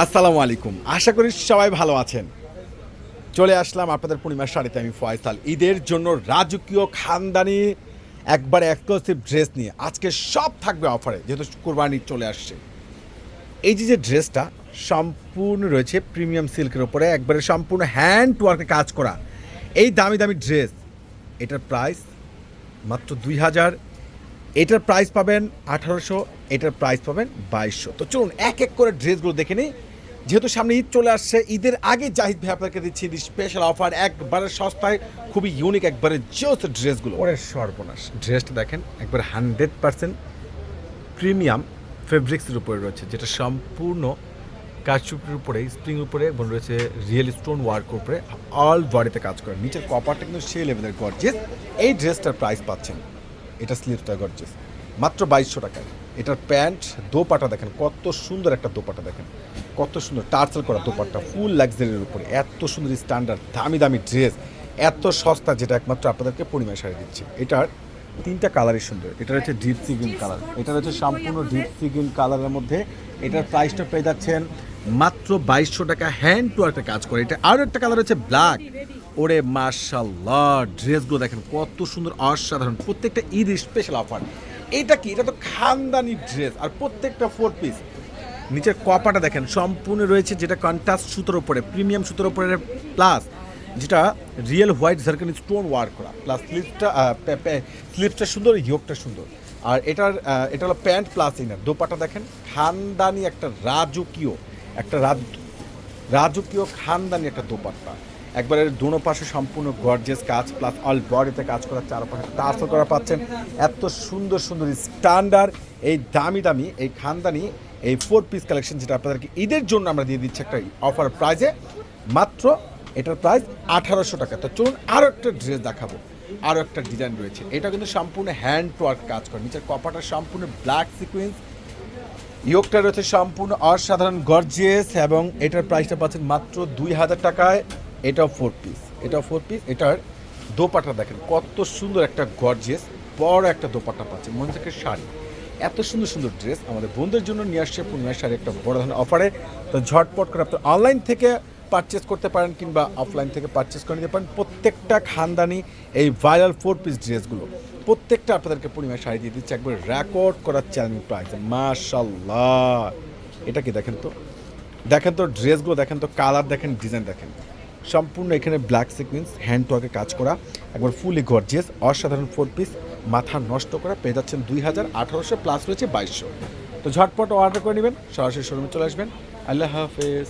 আসসালামু আলাইকুম। আশা করি সবাই ভালো আছেন। চলে আসলাম আপনাদের পূর্ণিমার শাড়িতে আমি ফয়সাল। ঈদের জন্য রাজকীয় খানদানি, একবার এক্সক্লুসিভ ড্রেস নিয়ে আজকে সব থাকবে অফারে যেহেতু কোরবানি চলে আসছে। এই যে যে ড্রেসটা সম্পূর্ণ রয়েছে প্রিমিয়াম সিল্কের ওপরে একবারে সম্পূর্ণ হ্যান্ড ওয়ার্কে কাজ করা। এই দামি দামি ড্রেস এটার প্রাইস মাত্র দুই হাজার এটার প্রাইস পাবেন আঠারোশো, এটার প্রাইস পাবেন বাইশশো। তো চলুন, এক এক করে ড্রেসগুলো দেখে নিই। যেহেতু সামনে ঈদ চলে আসছে, ঈদের আগে জাহিদ ভাই আপনাকে দিচ্ছি স্পেশাল অফার একবারে সস্তায়, খুবই ইউনিক একবারে জোস ড্রেসগুলো। ওরে সর্বনাশ। ড্রেসটা দেখেন, একবারে হান্ড্রেড পার্সেন্ট প্রিমিয়াম ফেব্রিক্সের উপরে রয়েছে, যেটা সম্পূর্ণ কাচুপের উপরে, স্প্রিং উপরে, এবং রয়েছে রিয়েল স্টোন ওয়ার্ক উপরে অল বডিতে কাজ করে। নিচের কপারটা কিন্তু সেই লেভেলের গর্জেস এই ড্রেসটার প্রাইস পাচ্ছেন এটা স্লিপসটা গর্জেস মাত্র বাইশশো টাকায়। এটার প্যান্ট, দোপাটা দেখেন, কত সুন্দর একটা দোপাটা দেখেন। কত সুন্দর টার্সেল করা দোপাটা ফুল লাক্সারির উপরে। এত সুন্দর স্ট্যান্ডার্ড, দামি দামি ড্রেস। এত সস্তা, যেটা একমাত্র আপনাদেরকে পরিমাণ সারি দিচ্ছে। এটার তিনটা কালারই সুন্দর। এটা হচ্ছে ডিপ সি গ্রিন কালার এটা হচ্ছে সম্পূর্ণ ডিপ সি গ্রিন কালারের মধ্যে এটার প্রাইসটা পেয়ে যাচ্ছেন মাত্র বাইশশো টাকা। হ্যান্ড টু একটা কাজ করে। এটা আরও একটা কালার হচ্ছে ব্ল্যাক ওরে মার্শাল্লাহ ড্রেসগুলো দেখেন কত সুন্দর, অসাধারণ। প্রত্যেকটা ঈদ স্পেশাল অফার এটা কি? এটা তো খানদানি ড্রেস আর প্রত্যেকটা ফোর পিস নিচের কপাটা দেখেন, সম্পূর্ণ রয়েছে যেটা কন্ট্রাস্ট সুতোর উপরে প্রিমিয়াম সুতোর উপরে প্লাস যেটা real white zircon stone work করা। প্লাস স্লিপটা স্লিপসটা সুন্দর ইয়োগটা সুন্দর। আর এটার এটা হলো প্যান্ট প্লাস ইনার দোপাটা দেখেন, খানদানি একটা রাজকীয়, একটা রাজ, রাজকীয় খানদানি একটা দোপাট্টা। একবারে দুনো পাশে সম্পূর্ণ গর্জেস কাজ প্লাস অল বডিতে কাজ করা চারপাশে টার্সেল করা পাচ্ছেন। এত সুন্দর সুন্দর স্ট্যান্ডার্ড এই দামি দামি, এই খানদানি, এই ফোর পিস কালেকশন যেটা আপনাদেরকে ঈদের জন্য আমরা দিয়ে দিচ্ছি একটা অফার প্রাইজে মাত্র এটার প্রাইস আঠারোশো টাকা। তো চলুন আরও একটা ড্রেস দেখাবো। আরও একটা ডিজাইন রয়েছে। এটা কিন্তু সম্পূর্ণ হ্যান্ড ওয়ার্ক কাজ করে। নিচের কপাটা সম্পূর্ণ ব্ল্যাক সিকুয়েন্স ইয়োগটা রয়েছে সম্পূর্ণ অসাধারণ গর্জিয়াস এবং এটার প্রাইসটা পাচ্ছেন মাত্র দুই হাজার টাকায়। এটাও ফোর পিস এটাও ফোর পিস এটার দোপাটা দেখেন, কত সুন্দর একটা গর্জিয়াস বড় একটা দোপাটা পাচ্ছে, মনে থেকে শাড়ি। এত সুন্দর সুন্দর ড্রেস আমাদের বন্ধুদের জন্য নিয়ে আসছে পূর্ণিমার শাড়ি একটা বড় ধরনের অফারে তো ঝটপট করে আপনার অনলাইন থেকে পারচেস করতে পারেন কিংবা অফলাইন থেকে পারচেস করে নিতে পারেন। প্রত্যেকটা খানদানি এই ভাইরাল ফোর পিস ড্রেসগুলো প্রত্যেকটা আপনাদেরকে পরিমাণ শাড়ি দিয়ে দিচ্ছে, একবার রেকর্ড করার চ্যালেঞ্জ প্রাইস মাশাল্লাহ এটা কি দেখেন তো? দেখেন তো ড্রেসগুলো দেখেন তো কালার দেখেন ডিজাইন দেখেন। সম্পূর্ণ এখানে ব্ল্যাক সিকুয়েন্স হ্যান্ড টকে কাজ করা, একবার ফুলি গর্জিয়াস অসাধারণ ফোর পিস মাথা নষ্ট করা, পেয়ে যাচ্ছেন দুই হাজার আঠারোশো প্লাস রয়েছে বাইশশো। তো ঝটপট অর্ডার করে নেবেন, সরাসরি শোরুমে চলে আসবেন। আল্লাহ হাফেজ।